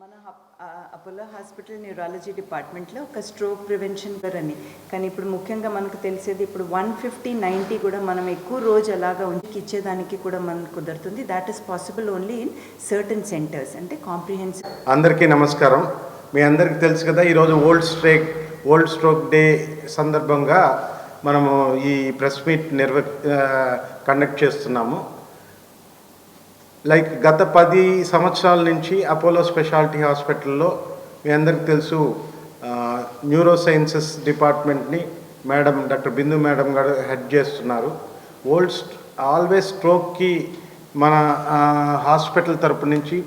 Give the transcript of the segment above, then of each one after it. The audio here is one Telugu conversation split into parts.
మన అపోలో హాస్పిటల్ న్యూరాలజీ డిపార్ట్మెంట్లో ఒక స్ట్రోక్ ప్రివెన్షన్ కర్ అని కానీ ఇప్పుడు ముఖ్యంగా మనకు తెలిసేది ఇప్పుడు వన్ ఫిఫ్టీ నైంటీ కూడా మనం ఎక్కువ రోజు అలాగా ఉంచి ఇచ్చేదానికి కూడా మనకు కుదురుతుంది. That is possible only in certain centres అంటే కాంప్రిహెన్సివ్ అందరికీ నమస్కారం. మీ అందరికీ తెలుసు కదా ఈరోజు world stroke world stroke day సందర్భంగా మనము ఈ ప్రెస్ మీట్ నిర్వ కండక్ట్ చేస్తున్నాము. లైక్ గత పది సంవత్సరాల నుంచి అపోలో స్పెషాలిటీ హాస్పిటల్లో మీ అందరికీ తెలుసు న్యూరో సైన్సెస్ డిపార్ట్మెంట్ని మేడం డాక్టర్ బిందు మేడం గారు హెడ్ చేస్తున్నారు. ఓల్డ్ ఆల్వేస్ స్ట్రోక్కి మన హాస్పిటల్ తరపు నుంచి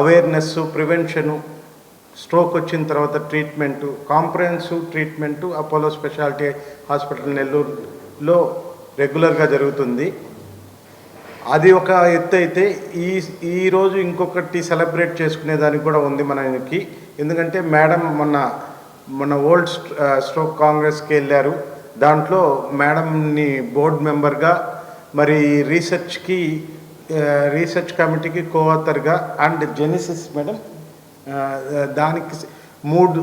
అవేర్నెస్ ప్రివెన్షను స్ట్రోక్ వచ్చిన తర్వాత treatment comprehensive treatment Apollo speciality hospital నెల్లూరులో రెగ్యులర్గా జరుగుతుంది. అది ఒక ఎత్తు అయితే ఈ ఈరోజు ఇంకొకటి సెలబ్రేట్ చేసుకునే దానికి కూడా ఉంది మనకి. ఎందుకంటే మేడం మొన్న మొన్న ఓల్డ్ స్ట్రోక్ కాంగ్రెస్కి వెళ్ళారు. దాంట్లో మేడంని బోర్డ్ మెంబర్గా మరి రీసెర్చ్కి రీసెర్చ్ కమిటీకి కోఆథర్గా అండ్ జెనిసిస్ మేడం దానికి మూడు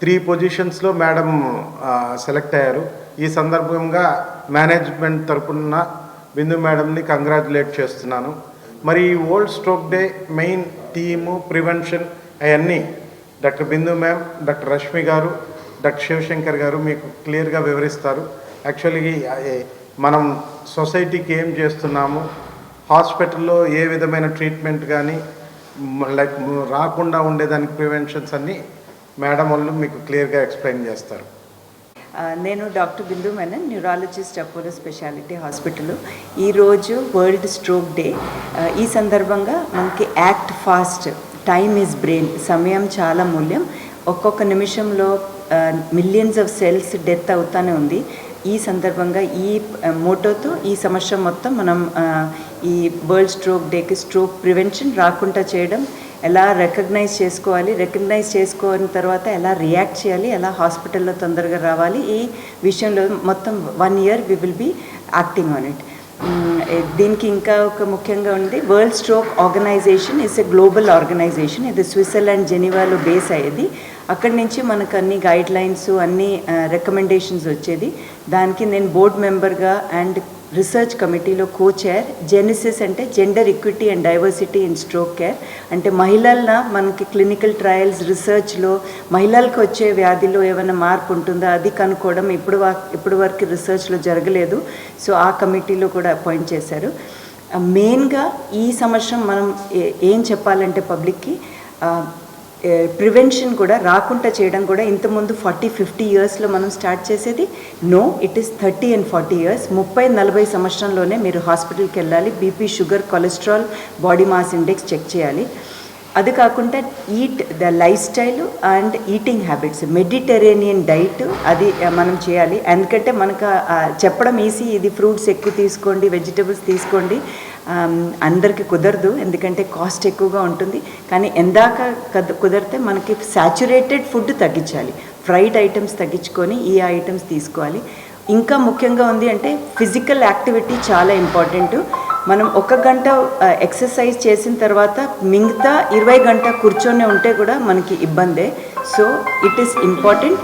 త్రీ పొజిషన్స్లో మేడం సెలెక్ట్ అయ్యారు. ఈ సందర్భంగా మేనేజ్మెంట్ తరపున బిందు మేడంని కంగ్రాచులేట్ చేస్తున్నాను. మరి ఈ world stroke day main theme prevention అవన్నీ doctor Bindu ma'am doctor Rashmi గారు డాక్టర్ శివశంకర్ గారు మీకు క్లియర్గా వివరిస్తారు. యాక్చువల్లీ మనం సొసైటీకి ఏం చేస్తున్నాము? హాస్పిటల్లో ఏ విధమైన ట్రీట్మెంట్ కానీ లైక్ రాకుండా ఉండేదానికి ప్రివెన్షన్స్ అన్నీ మేడం వాళ్ళు మీకు క్లియర్గా ఎక్స్ప్లెయిన్ చేస్తారు. నేను doctor Bindu Menon neurologist Apollo speciality hospital. ఈరోజు వరల్డ్ స్ట్రోక్ డే ఈ సందర్భంగా మనకి act fast time is brain సమయం చాలా మూల్యం. ఒక్కొక్క నిమిషంలో మిలియన్స్ ఆఫ్ సెల్స్ డెత్ అవుతానే ఉంది. ఈ సందర్భంగా ఈ మోటోతో ఈ సంవత్సరం మొత్తం మనం ఈ వరల్డ్ స్ట్రోక్ డేకి స్ట్రోక్ ప్రివెన్షన్ రాకుండా చేయడం ఎలా రికగ్నైజ్ చేసుకోవాలి రికగ్నైజ్ చేసుకున్న తర్వాత ఎలా రియాక్ట్ చేయాలి ఎలా హాస్పిటల్లో తొందరగా రావాలి ఈ విషయంలో మొత్తం one year we will be acting on it దీనికి ఇంకా ఒక ముఖ్యంగా ఉంది world stroke organisation is a global organisation ఇది స్విట్జర్లాండ్ జెనీవాలో బేస్ అయ్యేది. అక్కడి నుంచి మనకు అన్ని గైడ్ లైన్స్ అన్ని రికమెండేషన్స్ వచ్చేది. దానికి నేను బోర్డ్ మెంబర్గా అండ్ రీసెర్చ్ కమిటీలో కో చైర్ జెనిసిస్ అంటే gender equity and diversity in stroke care అంటే మహిళల మనకి క్లినికల్ ట్రయల్స్ రీసెర్చ్లో మహిళలకు వచ్చే వ్యాధిలో ఏమైనా మార్పు ఉంటుందా? అది కనుక్కోవడం ఇప్పుడు వా ఇప్పుడు వరకు రీసెర్చ్లో జరగలేదు. సో ఆ కమిటీలో కూడా అపాయింట్ చేశారు. మెయిన్గా ఈ సంవత్సరం మనం ఏ- ఏం చెప్పాలంటే పబ్లిక్కి ప్రివెన్షన్ కూడా రాకుండా చేయడం కూడా ఇంతకుముందు ఫార్టీ ఫిఫ్టీ ఇయర్స్లో మనం స్టార్ట్ చేసేది. No it is thirty and forty years. ముప్పై నలభై సంవత్సరంలోనే మీరు హాస్పిటల్కి వెళ్ళాలి. BP sugar cholesterol body mass index check చేయాలి. అది కాకుండా eat the lifestyle and eating habits. Mediterranean diet అది మనం చేయాలి. ఎందుకంటే మనకు చెప్పడం ఈజీ. ఇది ఫ్రూట్స్ ఎక్కువ తీసుకోండి వెజిటబుల్స్ తీసుకోండి. అందరికీ కుదరదు ఎందుకంటే కాస్ట్ ఎక్కువగా ఉంటుంది. కానీ ఎందాక కుదిరితే మనకి సాచురేటెడ్ ఫుడ్ తగ్గించాలి. ఫ్రైడ్ ఐటమ్స్ తగ్గించుకొని ఈ ఐటమ్స్ తీసుకోవాలి. ఇంకా ముఖ్యంగా ఉంది అంటే ఫిజికల్ యాక్టివిటీ చాలా ఇంపార్టెంట్ మనం ఒక గంట ఎక్సర్సైజ్ చేసిన తర్వాత మిగతా ఇరవై గంట కూర్చొని ఉంటే కూడా మనకి ఇబ్బందే. So it is important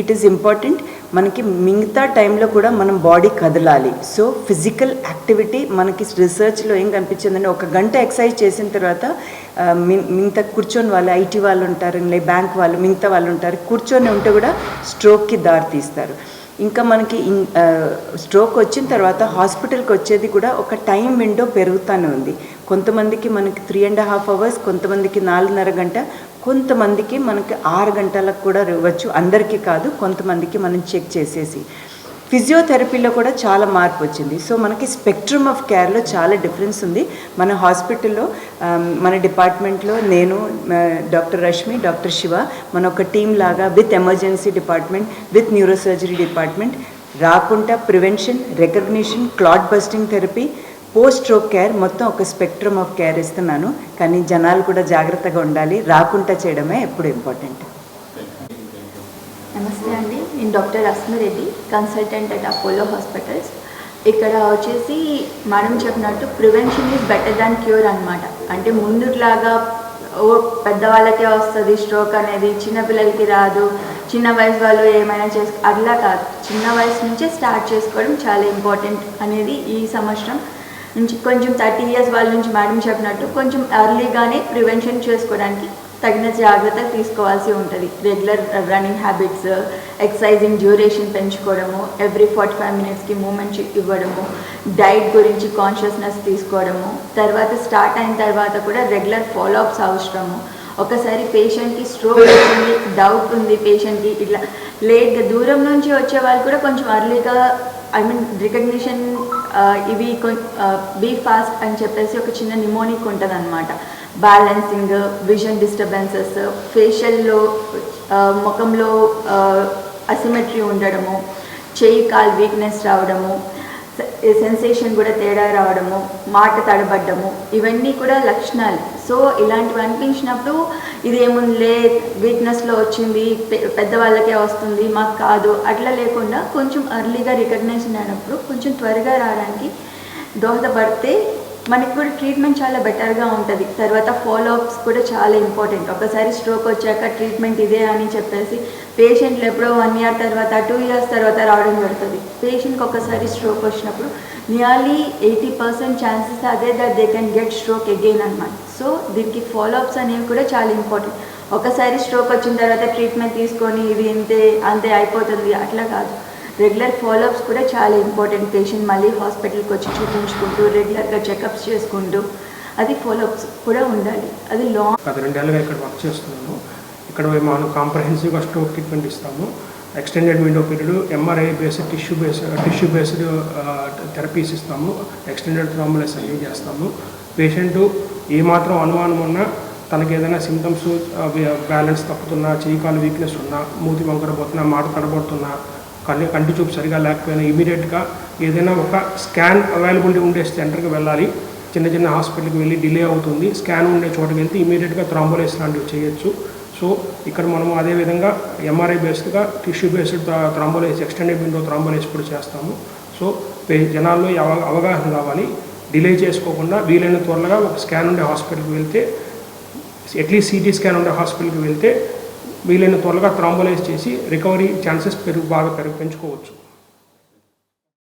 it is important మనకి మిగతా టైంలో కూడా మనం బాడీ కదలాలి. సో ఫిజికల్ యాక్టివిటీ మనకి రీసెర్చ్లో ఏం కనిపించిందంటే ఒక గంట ఎక్సర్సైజ్ చేసిన తర్వాత మి- మిగతా కూర్చొని వాళ్ళు ఐటీ వాళ్ళు ఉంటారు లే బ్యాంక్ వాళ్ళు మిగతా వాళ్ళు ఉంటారు కూర్చొని ఉంటే కూడా స్ట్రోక్కి దారి తీస్తారు ఇంకా మనకి ఇన్- స్ట్రోక్ వచ్చిన తర్వాత హాస్పిటల్కి వచ్చేది కూడా ఒక టైం విండో పెరుగుతూనే ఉంది. కొంతమందికి మనకి త్రీ అండ్ హాఫ్ అవర్స్ కొంతమందికి నాలుగున్నర గంట కొంతమందికి మనకి ఆరు గంటలకు కూడా ఇవ్వచ్చు అందరికీ కాదు కొంతమందికి మనం చెక్ చేసేసి. ఫిజియోథెరపీలో కూడా చాలా మార్పు వచ్చింది. సో మనకి స్పెక్ట్రమ్ ఆఫ్ కేర్లో చాలా డిఫరెన్స్ ఉంది. మన హాస్పిటల్లో మన డిపార్ట్మెంట్లో నేను డాక్టర్ రష్మి డాక్టర్ శివ మన ఒక టీం లాగా with emergency department with neurosurgery department రాకుండా prevention recognition clot busting therapy post stroke care మొత్తం ఒక స్పెక్ట్రమ్ ఆఫ్ కేర్ ఇస్తున్నాను. కానీ జనాలు కూడా జాగ్రత్తగా ఉండాలి. రాకుండా చేయడమే ఎప్పుడు ఇంపార్టెంట్ నమస్తే అండి. నేను doctor Rashmi Reddy consultant at Apollo hospitals ఇక్కడ వచ్చేసి మేడం చెప్పినట్టు prevention is better than cure అనమాట అంటే ముందులాగా ఓ పెద్దవాళ్ళకే వస్తుంది స్ట్రోక్ అనేది చిన్నపిల్లలకి రాదు. చిన్న వయసు వాళ్ళు ఏమైనా చేసు అట్లా కాదు. చిన్న వయసు నుంచే స్టార్ట్ చేసుకోవడం చాలా ఇంపార్టెంట్ అనేది ఈ సంవత్సరం నుంచి కొంచెం థర్టీ ఇయర్స్ వాళ్ళ నుంచి మేడం చెప్పినట్టు కొంచెం ఎర్లీగానే ప్రివెన్షన్ చేసుకోవడానికి తగిన జాగ్రత్తలు తీసుకోవాల్సి ఉంటుంది. Regular running habits exercising duration పెంచుకోవడము every forty five మినిట్స్కి మూమెంట్ ఇవ్వడము డైట్ గురించి కాన్షియస్నెస్ తీసుకోవడము తర్వాత స్టార్ట్ అయిన తర్వాత కూడా రెగ్యులర్ ఫాలోఅప్స్ అవసరము. ఒకసారి పేషెంట్కి స్ట్రోక్ వచ్చింది డౌట్ ఉంది పేషెంట్కి ఇట్లా లేట్గా దూరం నుంచి వచ్చే వాళ్ళు కూడా కొంచెం అర్లీగా ఐ మీన్ రికగ్నిషన్ ఇవి బీ ఫాస్ట్ అని చెప్పేసి ఒక చిన్న నిమోనిక్ ఉంటుంది అనమాట బ్యాలెన్సింగ్ విజన్ డిస్టర్బెన్సెస్ ఫేషియల్లో ముఖంలో అసిమెట్రీ ఉండడము చేయి కాల్ వీక్నెస్ రావడము సెన్సేషన్ కూడా తేడా రావడము మాట తడబడ్డము ఇవన్నీ కూడా లక్షణాలు. సో ఇలాంటివి అనిపించినప్పుడు ఇదేముందిలే వీక్నెస్లో వచ్చింది పెద్దవాళ్ళకే వస్తుంది మాకు కాదు అట్లా లేకుండా కొంచెం అర్లీగా రికగ్నైజ్ అయినప్పుడు కొంచెం త్వరగా రావడానికి దోహదపడితే మనకి కూడా ట్రీట్మెంట్ చాలా బెటర్గా ఉంటుంది. తర్వాత ఫాలోఅప్స్ కూడా చాలా ఇంపార్టెంట్ ఒకసారి స్ట్రోక్ వచ్చాక ట్రీట్మెంట్ ఇదే అని చెప్పేసి పేషెంట్లు ఎప్పుడో వన్ ఇయర్ తర్వాత టూ ఇయర్స్ తర్వాత రావడం జరుగుతుంది. పేషెంట్కి ఒకసారి స్ట్రోక్ వచ్చినప్పుడు నియర్లీ ఎయిటీ పర్సెంట్ ఛాన్సెస్ అదే that they can get stroke again అనమాట సో దీనికి ఫాలోఅప్స్ అనేవి కూడా చాలా ఇంపార్టెంట్ ఒకసారి స్ట్రోక్ వచ్చిన తర్వాత ట్రీట్మెంట్ తీసుకొని ఇది ఇంతే అంతే అయిపోతుంది. అట్లా కాదు. రెగ్యులర్ ఫాలోఅప్స్ కూడా చాలా ఇంపార్టెంట్. పేషెంట్ మళ్ళీ హాస్పిటల్కి వచ్చి చూపించుకుంటూ రెగ్యులర్గా చెకప్స్ చేసుకుంటూ అది ఫాలోఅప్స్ కూడా ఉండాలి. అది లాంగ్ పది రెండేళ్ళుగా ఇక్కడ వర్క్ చేస్తున్నాము. ఇక్కడ మనం కాంప్రహెన్సివ్గా స్ట్రోక్ ట్రీట్మెంట్ ఇస్తాము. Extended window period MRI based tissue based tissue based therapies ఇస్తాము. ఎక్స్టెండెడ్ థ్రాంబులస్ అవి చేస్తాము. పేషెంట్ ఏమాత్రం అనుమానం ఉన్నా తనకి ఏదైనా సిమ్టమ్స్ బ్యాలెన్స్ తప్పుతున్నా చేయి కాలు వీక్నెస్ ఉన్నా మూతి వంకరపోతున్నా మాట తడబడుతున్నా కన్ను కంటి చూపు సరిగా లేకపోయినా ఇమీడియట్గా ఏదైనా ఒక స్కాన్ అవైలబిలిటీ ఉండే సెంటర్కి వెళ్ళాలి. చిన్న చిన్న హాస్పిటల్కి వెళ్ళి డిలే అవుతుంది. స్కాన్ ఉండే చోటుకి వెళ్తే ఇమీడియట్గా థ్రాంబోలైస్ లాంటివి చేయొచ్చు. సో ఇక్కడ మనము అదేవిధంగా MRI బేస్డ్గా tissue based thrombolyse extended window thrombolyse కూడా చేస్తాము. సో జనాల్లో అవగాహన కావాలి డిలే చేసుకోకుండా వీలైన త్వరగా ఒక స్కాన్ ఉండే హాస్పిటల్కి వెళ్తే అట్లీస్ట్ సిటీ స్కాన్ ఉండే హాస్పిటల్కి వెళ్తే వీలైన త్వరగా థ్రాంబోలైజ్ చేసి రికవరీ ఛాన్సెస్ పెరుగు బాగా పెరుగు పెంచుకోవచ్చు.